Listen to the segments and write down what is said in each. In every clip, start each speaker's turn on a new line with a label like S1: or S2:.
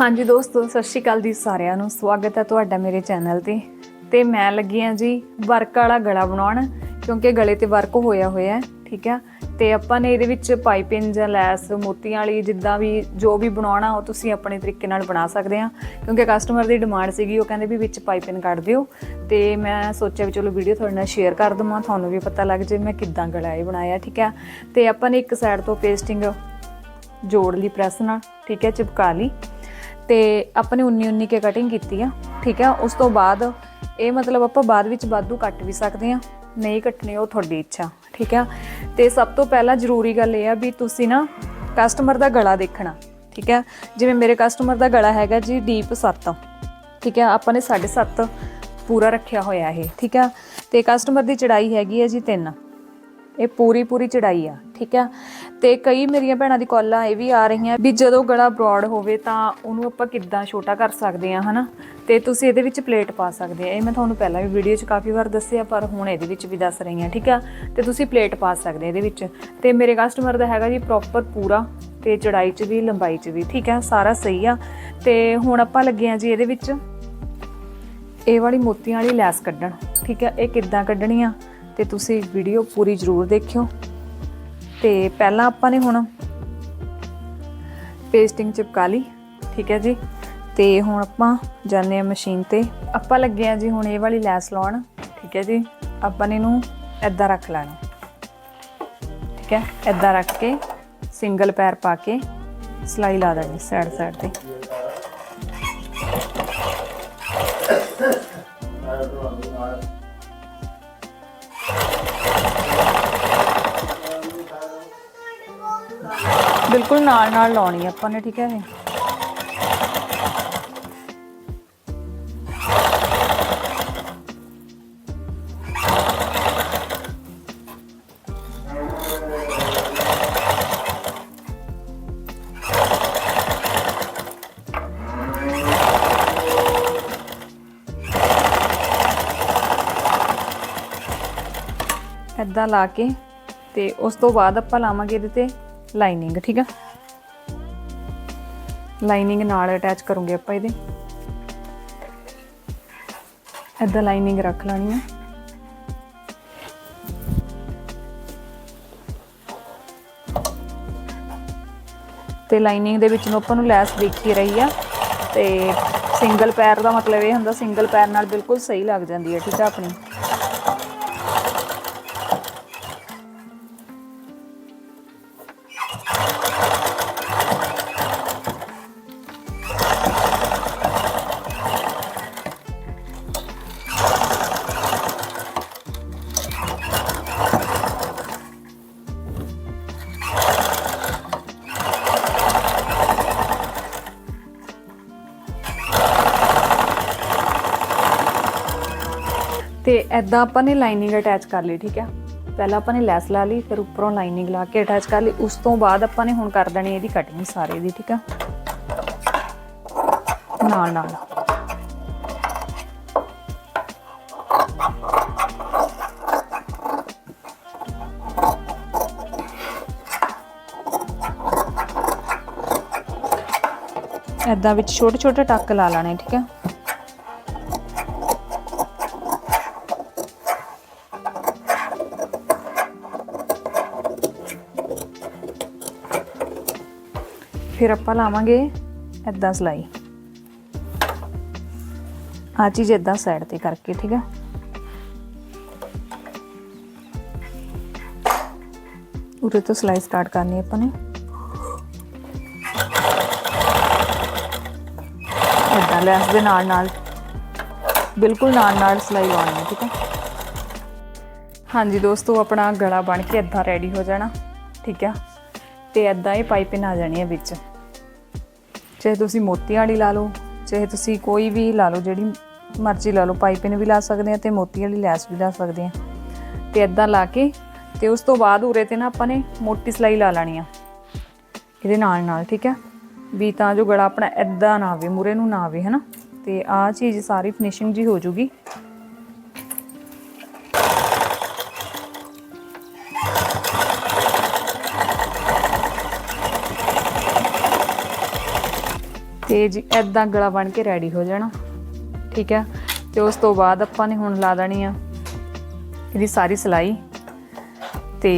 S1: ਹਾਂਜੀ ਦੋਸਤੋ, ਸਤਿ ਸ਼੍ਰੀ ਅਕਾਲ ਜੀ ਸਾਰਿਆਂ ਨੂੰ। ਸਵਾਗਤ ਹੈ ਤੁਹਾਡਾ ਮੇਰੇ ਚੈਨਲ ਤੇ। ਤੇ ਮੈਂ ਲੱਗੀ ਆ ਜੀ ਵਰਕ ਵਾਲਾ ਗਲਾ ਬਣਾਉਣ, ਕਿਉਂਕਿ ਗਲੇ ਤੇ ਵਰਕ ਹੋਇਆ ਹੋਇਆ ਹੈ, ਠੀਕ ਹੈ। ਤੇ ਆਪਾਂ ਨੇ ਇਹਦੇ ਵਿੱਚ ਪਾਈਪਿੰਗ ਜਾਂ ਲੈਸ, ਮੋਤੀਆਂ ਵਾਲੀ ਜਿੱਦਾਂ ਵੀ ਜੋ ਵੀ ਬਣਾਉਣਾ, ਉਹ ਤੁਸੀਂ ਆਪਣੇ ਤਰੀਕੇ ਨਾਲ ਬਣਾ ਸਕਦੇ ਆ ਕਿਉਂਕਿ ਕਸਟਮਰ ਦੀ ਡਿਮਾਂਡ ਸੀਗੀ, ਉਹ ਕਹਿੰਦੇ ਵੀ ਵਿੱਚ ਪਾਈਪਿੰਗ ਕੱਢ ਦਿਓ। ਤੇ ਮੈਂ ਸੋਚਿਆ ਵੀ ਚਲੋ ਵੀਡੀਓ ਤੁਹਾਡੇ ਨਾਲ ਸ਼ੇਅਰ ਕਰ ਦਵਾਂ, ਤੁਹਾਨੂੰ ਵੀ ਪਤਾ ਲੱਗ ਜੇ ਮੈਂ ਕਿੱਦਾਂ ਗਲਾ ਇਹ ਬਣਾਇਆ, ਠੀਕ ਹੈ। ਤੇ ਆਪਾਂ ਨੇ ਇੱਕ ਸਾਈਡ ਤੋਂ ਪੇਸਟਿੰਗ ਜੋੜ ਲਈ ਪ੍ਰੈਸ ਨਾਲ, ਠੀਕ ਹੈ, ਚਿਪਕਾ ਲਈ। ਤੇ ਆਪਾਂ ਨੇ 19 19 ਕੇ ਕਟਿੰਗ ਕੀਤੀ ਆ, ਠੀਕ ਆ? ਉਸ ਤੋਂ ਬਾਅਦ ਇਹ ਮਤਲਬ ਆਪਾਂ ਬਾਅਦ ਵਿੱਚ ਵਾਧੂ ਕੱਟ ਵੀ ਸਕਦੇ ਆ। ਨਹੀਂ ਕੱਟਣੀ ਉਹ ਤੁਹਾਡੀ ਇੱਛਾ, ਠੀਕ ਆ? ਤੇ ਸਭ ਤੋਂ ਪਹਿਲਾਂ ਜ਼ਰੂਰੀ ਗੱਲ ਇਹ ਆ ਵੀ ਤੁਸੀਂ ਨਾ ਕਸਟਮਰ ਦਾ ਗਲਾ ਦੇਖਣਾ, ਠੀਕ ਆ? ਜਿਵੇਂ ਮੇਰੇ ਕਸਟਮਰ ਦਾ ਗਲਾ ਹੈਗਾ ਜੀ ਡੀਪ 7 ਠੀਕ ਆ? ਆਪਾਂ ਨੇ 7.5 ਪੂਰਾ ਰੱਖਿਆ ਹੋਇਆ ਇਹ, ਠੀਕ ਆ? ਤੇ ਕਸਟਮਰ ਦੀ ਚੜਾਈ ਹੈਗੀ ਹੈ ਜੀ 3 ਇਹ ਪੂਰੀ ਪੂਰੀ ਚੜਾਈ ਆ, ਠੀਕ ਆ? ਤੇ ਕਈ ਮੇਰੀਆਂ ਭੈਣਾਂ ਦੀ ਕਾਲਾਂ ਇਹ ਵੀ ਆ ਰਹੀਆਂ ਵੀ ਜਦੋਂ ਗਲਾ ਬ੍ਰੌਡ ਹੋਵੇ ਤਾਂ ਉਹਨੂੰ ਆਪਾਂ ਕਿੱਦਾਂ ਛੋਟਾ ਕਰ ਸਕਦੇ ਆ, ਹਨਾ? ਤੇ ਤੁਸੀਂ ਇਹਦੇ ਵਿੱਚ ਪਲੇਟ ਪਾ ਸਕਦੇ ਆ। ਇਹ ਮੈਂ ਤੁਹਾਨੂੰ ਪਹਿਲਾਂ ਵੀ ਵੀਡੀਓ 'ਚ ਕਾਫੀ ਵਾਰ ਦੱਸਿਆ, ਪਰ ਹੁਣ ਇਹਦੇ ਵਿੱਚ ਵੀ ਦੱਸ ਰਹੀ ਹਾਂ ਠੀਕ ਆ? ਤੇ ਤੁਸੀਂ ਪਲੇਟ ਪਾ ਸਕਦੇ ਆ ਇਹਦੇ ਵਿੱਚ। ਤੇ ਮੇਰੇ ਕਸਟਮਰ ਦਾ ਹੈਗਾ ਜੀ ਪ੍ਰੋਪਰ ਪੂਰਾ ਤੇ ਚੜਾਈ 'ਚ ਵੀ, ਲੰਬਾਈ 'ਚ ਵੀ, ਠੀਕ ਆ? ਸਾਰਾ ਸਹੀ ਆ। ਤੇ ਹੁਣ ਆਪਾਂ ਲੱਗੇ ਆ ਜੀ ਇਹਦੇ ਵਿੱਚ। ਇਹ ਵਾਲੀ ਮੋਤੀਆਂ ਵਾਲੀ ਲੈਸ ਕੱਢਣ, ਠੀਕ ਹੈ ਇਹ ਕਿੱਦਾਂ ਕੱਢਣੀ ਆ? ਤੇ ਤੁਸੀਂ ਵੀਡੀਓ ਪੂਰੀ ਜ਼ਰੂਰ ਦੇਖਿਓ। ਤੇ ਪਹਿਲਾਂ ਆਪਾਂ ਨੇ ਹੁਣ ਪੇਸਟਿੰਗ ਚਿਪਕਾ ਲਈ, ਠੀਕ ਹੈ ਜੀ? ਤੇ ਹੁਣ ਆਪਾਂ ਜਾਣੇ ਆ ਮਸ਼ੀਨ ਤੇ। ਆਪਾਂ ਲੱਗੇ ਆ ਜੀ ਹੁਣ ਇਹ ਵਾਲੀ ਲੈਸ ਲਾਉਣ, ਠੀਕ ਹੈ ਜੀ? ਆਪਾਂ ਨੇ ਇਹਨੂੰ ਐਦਾਂ ਰੱਖ ਲੈਣਾ। ਠੀਕ ਹੈ? ਐਦਾਂ ਰੱਖ ਕੇ ਸਿੰਗਲ ਪੈਰ ਪਾ ਕੇ ਸਲਾਈ ਲਾ ਦੇਣੀ ਸਾਈਡ ਸਾਈਡ ਤੇ। ਬਿਲਕੁਲ ਨਾਲ ਨਾਲ ਲਾਉਣੀ ਆਪਾਂ ਨੇ, ਠੀਕ ਹੈ ਇਹ। ਏਦਾਂ ਲਾ ਕੇ ਤੇ ਉਸ ਤੋਂ ਬਾਅਦ ਆਪਾਂ ਲਾਵਾਂਗੇ ਇਹਦੇ ਤੇ ਲਾਈਨਿੰਗ, ਠੀਕ ਆ? ਲਾਈਨਿੰਗ ਨਾਲ ਅਟੈਚ ਕਰੂੰਗੇ ਆਪਾਂ ਇਹਦੇ। ਏਦਾਂ ਲਾਈਨਿੰਗ ਰੱਖ ਲੈਣੀ ਆ। ਤੇ ਲਾਈਨਿੰਗ ਦੇ ਵਿੱਚ ਨੂੰ ਆਪਾਂ ਨੂੰ ਲੈਸ ਦੇਖੀ ਰਹੀ ਆ, ਤੇ ਸਿੰਗਲ ਪੈਰ ਦਾ ਮਤਲਬ ਇਹ ਹੁੰਦਾ, ਸਿੰਗਲ ਪੈਰ ਨਾਲ ਬਿਲਕੁਲ ਸਹੀ ਲੱਗ ਜਾਂਦੀ ਹੈ ਠੀਕ ਆ ਆਪਣੀ? ਤੇ ਐਦਾਂ ਆਪਾਂ ਨੇ ਲਾਈਨਿੰਗ ਅਟੈਚ ਕਰ ਲਈ, ਠੀਕ ਹੈ? ਪਹਿਲਾਂ ਆਪਾਂ ਨੇ ਲੈਸ ਲਾ ਲਈ, ਫਿਰ ਉੱਪਰੋਂ ਲਾਈਨਿੰਗ ਲਾ ਕੇ ਅਟੈਚ ਕਰ ਲਈ। ਉਸ ਤੋਂ ਬਾਅਦ ਆਪਾਂ ਨੇ ਹੁਣ ਕਰ ਦੇਣੀ ਇਹਦੀ ਕਟਿੰਗ ਸਾਰੇ ਦੀ, ਠੀਕ ਆ ਨਾਲ ਨਾਲ। ਐਦਾਂ ਵਿੱਚ ਛੋਟੇ ਛੋਟੇ ਟੱਕ ਲਾ ਲੈਣੇ, ਠੀਕ ਹੈ? ਫਿਰ ਆਪਾਂ ਲਾਵਾਂਗੇ ਐਦਾਂ ਸਲਾਈ। ਆ ਚੀਜ਼ ਐਦਾਂ ਸਾਈਡ ਤੇ ਕਰਕੇ, ਠੀਕ ਹੈ ਉਰੇ ਤੋਂ ਸਲਾਈ ਸਟਾਰਟ ਕਰਨੀ ਆਪਾਂ ਨੇ। ਐਦਾਂ ਲੈਸ ਦੇ ਨਾਲ ਨਾਲ, ਬਿਲਕੁਲ ਨਾਲ ਨਾਲ ਸਲਾਈ ਲਾਉਣੀ ਹੈ ਠੀਕ ਹੈ ਹਾਂਜੀ ਦੋਸਤੋ, ਆਪਣਾ ਗਲਾ ਬਣ ਕੇ ਐਦਾਂ ਰੈਡੀ ਹੋ ਜਾਣਾ, ਠੀਕ ਹੈ ਤੇ ਐਦਾਂ ਇਹ ਪਾਈਪਿੰਗ ਆ ਜਾਣੀ ਹੈ ਵਿੱਚ। ਚਾਹੇ ਤੁਸੀਂ ਮੋਤੀ ਵਾਲੀ ਲਾ ਲਓ, ਚਾਹੇ ਤੁਸੀਂ ਕੋਈ ਵੀ ਲਾ ਲਓ, ਜਿਹੜੀ ਮਰਜ਼ੀ ਲਾ ਲਓ ਪਾਈਪਿੰਗ ਵੀ ਲਾ ਸਕਦੇ ਆ ਤੇ ਮੋਤੀ ਵਾਲੀ ਲੈਸ ਵੀ ਲਾ ਸਕਦੇ ਆ ਤੇ ਐਦਾਂ ਲਾ ਕੇ ਤੇ ਉਸ ਤੋਂ ਬਾਅਦ ਉਰੇ ਤੇ ਨਾ ਆਪਾਂ ਨੇ ਮੋਟੀ ਸਲਾਈ ਲਾ ਲੈਣੀ ਆ। ਇਹਦੇ ਨਾਲ ਨਾਲ, ਠੀਕ ਹੈ ਵੀ ਤਾਂ ਜੋ ਗਲਾ ਆਪਣਾ ਐਦਾਂ ਨਾ ਆਵੇ ਮੂਰੇ ਨੂੰ ਨਾ ਆਵੇ, ਹਨਾ? ਤੇ ਆਹ ਚੀਜ਼ ਸਾਰੀ ਫਿਨਿਸ਼ਿੰਗ ਜੀ ਹੋ ਜੂਗੀ। ਤੇ ਜੀ ਐਦਾਂ ਗਲਾ ਬਣ ਕੇ ਰੈਡੀ ਹੋ ਜਾਣਾ। ਠੀਕ ਹੈ? ਤੇ ਉਸ ਤੋਂ ਬਾਅਦ ਆਪਾਂ ਨੇ ਹੁਣ ਲਾ ਦੇਣੀ ਆ ਇਹਦੀ ਸਾਰੀ ਸਲਾਈ। ਤੇ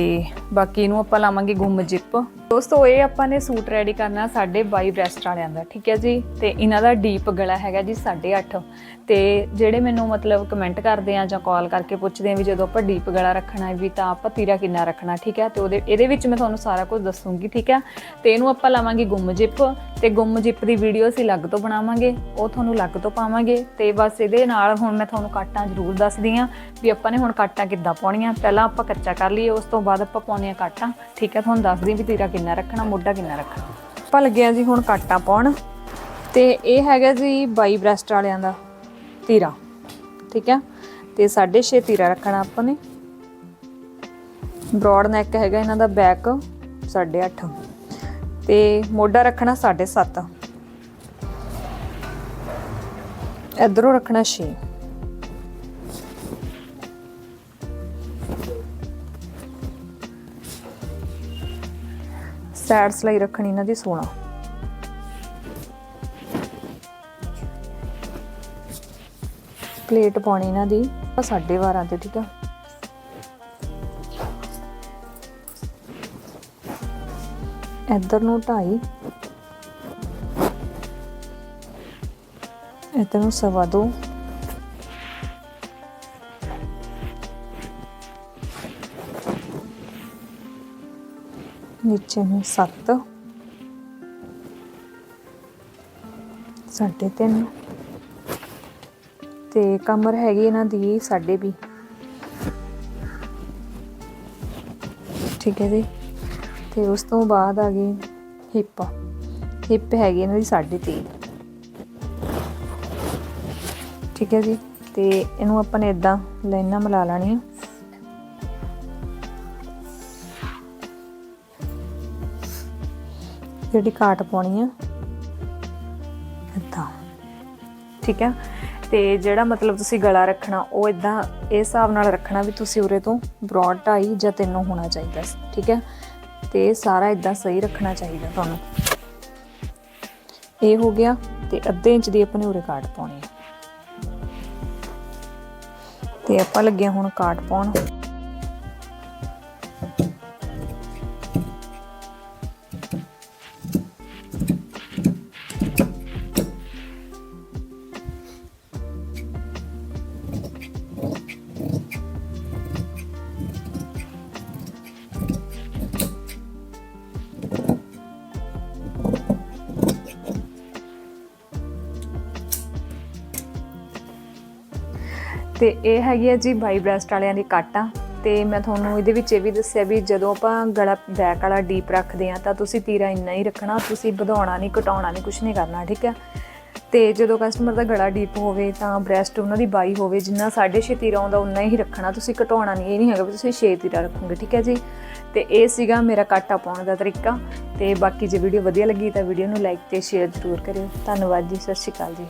S1: ਬਾਕੀ ਇਹਨੂੰ ਆਪਾਂ ਲਾਵਾਂਗੇ ਗੁੰਮ ਜਿਪ। ਦੋਸਤੋ ਇਹ ਆਪਾਂ ਨੇ ਸੂਟ ਰੈਡੀ ਕਰਨਾ ਸਾਡੇ ਬਾਈ ਬ੍ਰੈਸਟ ਵਾਲਿਆਂ ਦਾ, ਠੀਕ ਹੈ ਜੀ? ਤੇ ਇਹਨਾਂ ਦਾ ਡੀਪ ਗਲਾ ਹੈਗਾ ਜੀ 8.5 ਤੇ ਜਿਹੜੇ ਮੈਨੂੰ ਮਤਲਬ ਕਮੈਂਟ ਕਰਦੇ ਆ ਜਾਂ ਕਾਲ ਕਰਕੇ ਪੁੱਛਦੇ ਆ ਵੀ ਜਦੋਂ ਆਪਾਂ ਡੀਪ ਗਲਾ ਰੱਖਣਾ ਹੈ ਵੀ ਤਾਂ ਆਪਾਂ ਤੀਰਾ ਕਿੰਨਾ ਰੱਖਣਾ, ਠੀਕ ਹੈ? ਤੇ ਉਹਦੇ, ਇਹਦੇ ਵਿੱਚ ਮੈਂ ਤੁਹਾਨੂੰ ਸਾਰਾ ਕੁਝ ਦੱਸੂਗੀ, ਠੀਕ ਹੈ? ਤੇ ਇਹਨੂੰ ਆਪਾਂ ਲਾਵਾਂਗੇ ਗੁੰਮ ਜਿਪ ਤੇ ਗੁੰਮ ਜਿਪ ਦੀ ਵੀਡੀਓ ਅਸੀਂ ਅਲੱਗ ਤੋਂ ਬਣਾਵਾਂਗੇ, ਉਹ ਤੁਹਾਨੂੰ ਅਲੱਗ ਤੋਂ ਪਾਵਾਂਗੇ। ਤੇ ਬਸ ਇਹਦੇ ਨਾਲ ਹੁਣ ਮੈਂ ਤੁਹਾਨੂੰ ਕਾਟਾਂ ਜ਼ਰੂਰ ਦੱਸਦੀ ਆ ਵੀ ਆਪਾਂ ਨੇ ਹੁਣ ਕਾਟਾਂ ਕਿੱਦਾਂ ਪਾਉਣੀਆਂ। ਪਹਿਲਾਂ ਆਪਾਂ ਕੱਚਾ ਕਰ ਲਈਏ, ਉਸ ਤੋਂ ਬਾਅਦ ਆਪਾਂ ਪਾਉਣੀਆਂ ਕਾਟਾਂ, ਠੀਕ ਹੈ? ਤੁਹਾਨੂੰ ਦੱਸਦੀ ਵੀ ਤੀਰਾ ਕਿੰਨਾ ਰੱਖਣਾ, ਮੋਢਾ ਕਿੰਨਾ ਰੱਖਣਾ? ਆਪਾਂ ਲੱਗੇ ਆ ਜੀ ਹੁਣ ਕਾਟਾਂ ਪਾਉਣ ਤੇ ਇਹ ਹੈਗਾ ਜੀ ਬਾਈ ਬ੍ਰੈਸਟ ਵਾਲਿਆਂ ਦਾ ਤੀਰਾ, ਠੀਕ ਹੈ ਤੇ 6.5 ਤੀਰਾ ਰੱਖਣਾ ਆਪਾਂ ਨੇ। ਬ੍ਰੌਡ ਨੈਕ ਹੈਗਾ ਇਹਨਾਂ ਦਾ ਬੈਕ 8.5 ਤੇ ਮੋਢਾ ਰੱਖਣਾ 7.5 ਇਧਰੋਂ ਰੱਖਣਾ 6 ਸੈਡ ਸਲਾਈ ਰੱਖਣੀ ਇਹਨਾਂ ਦੀ 16 ਪਲੇਟ ਪਾਉਣੀ ਇਹਨਾਂ ਦੀ 12.5 ਤੇ, ਠੀਕ ਆ? ਇੱਧਰ ਨੂੰ ਢਾਈ। ਇੱਧਰ ਨੂੰ 2.5 ਨੀਚੇ ਨੂੰ 7 ਸਾਢੇ ਤਿੰਨ। ਤੇ ਕਮਰ ਹੈਗੀ ਇਹਨਾਂ ਦੀ ਸਾਡੇ ਵੀ ਠੀਕ ਹੈ ਜੀ। ਤੇ ਉਸ ਤੋਂ ਬਾਅਦ ਆ ਗਈ ਹਿੱਪ। ਹਿੱਪ ਹੈਗੀ ਇਹਨਾਂ ਦੀ ਸਾਢੇ ਤਿੰਨ ਠੀਕ ਹੈ ਜੀ। ਤੇ ਇਹਨੂੰ ਆਪਾਂ ਨੇ ਇਦਾਂ ਲਾਈਨਾਂ ਮਿਲਾ ਲੈਣੀਆਂ। ਜਿਹੜੀ ਕਾਟ ਪਾਉਣੀ ਆ? ਇਦਾਂ ਠੀਕ ਹੈ ਤੇ ਜਿਹੜਾ ਮਤਲਬ ਤੁਸੀਂ ਗਲਾ ਰੱਖਣਾ, ਉਹ ਇਦਾਂ ਇਸ ਹਿਸਾਬ ਨਾਲ ਰੱਖਣਾ ਵੀ ਤੁਸੀਂ ਉਰੇ ਤੋਂ ਬ੍ਰੌਡ ਢਾਈ ਜਾਂ ਤਿੰਨੋਂ ਹੋਣਾ ਚਾਹੀਦਾ ਠੀਕ ਹੈ ਤੇ ਸਾਰਾ ਇਦਾਂ ਸਹੀ ਰੱਖਣਾ ਚਾਹੀਦਾ ਤੁਹਾਨੂੰ। ਇਹ ਹੋ ਗਿਆ ਤੇ ਅੱਧੇ ਇੰਚ ਦੀ ਆਪਣੇ ਉਰੇ ਕਾਟ ਪਾਉਣੀ ਹੈ ਤੇ ਆਪਾਂ ਲੱਗਿਆ ਹੁਣ ਕਾਟ ਪਾਉਣ। ਤੇ ਇਹ ਹੈਗੀ ਆ ਜੀ ਬਾਈ ਬ੍ਰੈਸਟ ਵਾਲਿਆਂ ਦੀ ਕਾਟਾ ਤੇ ਮੈਂ ਤੁਹਾਨੂੰ ਇਹਦੇ ਵਿੱਚ ਇਹ ਵੀ ਦੱਸਿਆ ਵੀ ਜਦੋਂ ਆਪਾਂ ਗਲਾ ਬੈਕ ਵਾਲਾ ਡੀਪ ਰੱਖਦੇ ਆ ਤਾਂ ਤੁਸੀਂ ਤੀਰਾ ਇੰਨਾ ਹੀ ਰੱਖਣਾ, ਤੁਸੀਂ ਵਧਾਉਣਾ ਨਹੀਂ, ਘਟਾਉਣਾ ਨਹੀਂ ਕੁਝ ਨਹੀਂ ਕਰਨਾ, ਠੀਕ ਹੈ ਤੇ ਜਦੋਂ ਕਸਟਮਰ ਦਾ ਗਲਾ ਡੀਪ ਹੋਵੇ ਤਾਂ ਬ੍ਰੈਸਟ ਉਹਨਾਂ ਦੀ ਬਾਈ ਹੋਵੇ, ਜਿੰਨਾ 6.5 ਤੀਰਾ ਆਉਂਦਾ ਉਨਾ ਹੀ ਰੱਖਣਾ, ਤੁਸੀਂ ਘਟਾਉਣਾ ਨਹੀਂ, ਇਹ ਨਹੀਂ ਹੈਗਾ ਵੀ ਤੁਸੀਂ 6 ਤੀਰਾ ਰੱਖੋਗੇ, ਠੀਕ ਹੈ ਜੀ? ਤੇ ਇਹ ਸੀਗਾ ਮੇਰਾ ਕਾਟਾ ਪਾਉਣ ਦਾ ਤਰੀਕਾ। ਤੇ ਬਾਕੀ ਜੇ ਵੀਡੀਓ ਵਧੀਆ ਲੱਗੀ ਤਾਂ ਵੀਡੀਓ ਨੂੰ ਲਾਈਕ ਤੇ ਸ਼ੇਅਰ ਜ਼ਰੂਰ ਕਰਿਓ। ਧੰਨਵਾਦ ਜੀ, ਸਤਿ ਸ਼੍ਰੀ ਅਕਾਲ ਜੀ।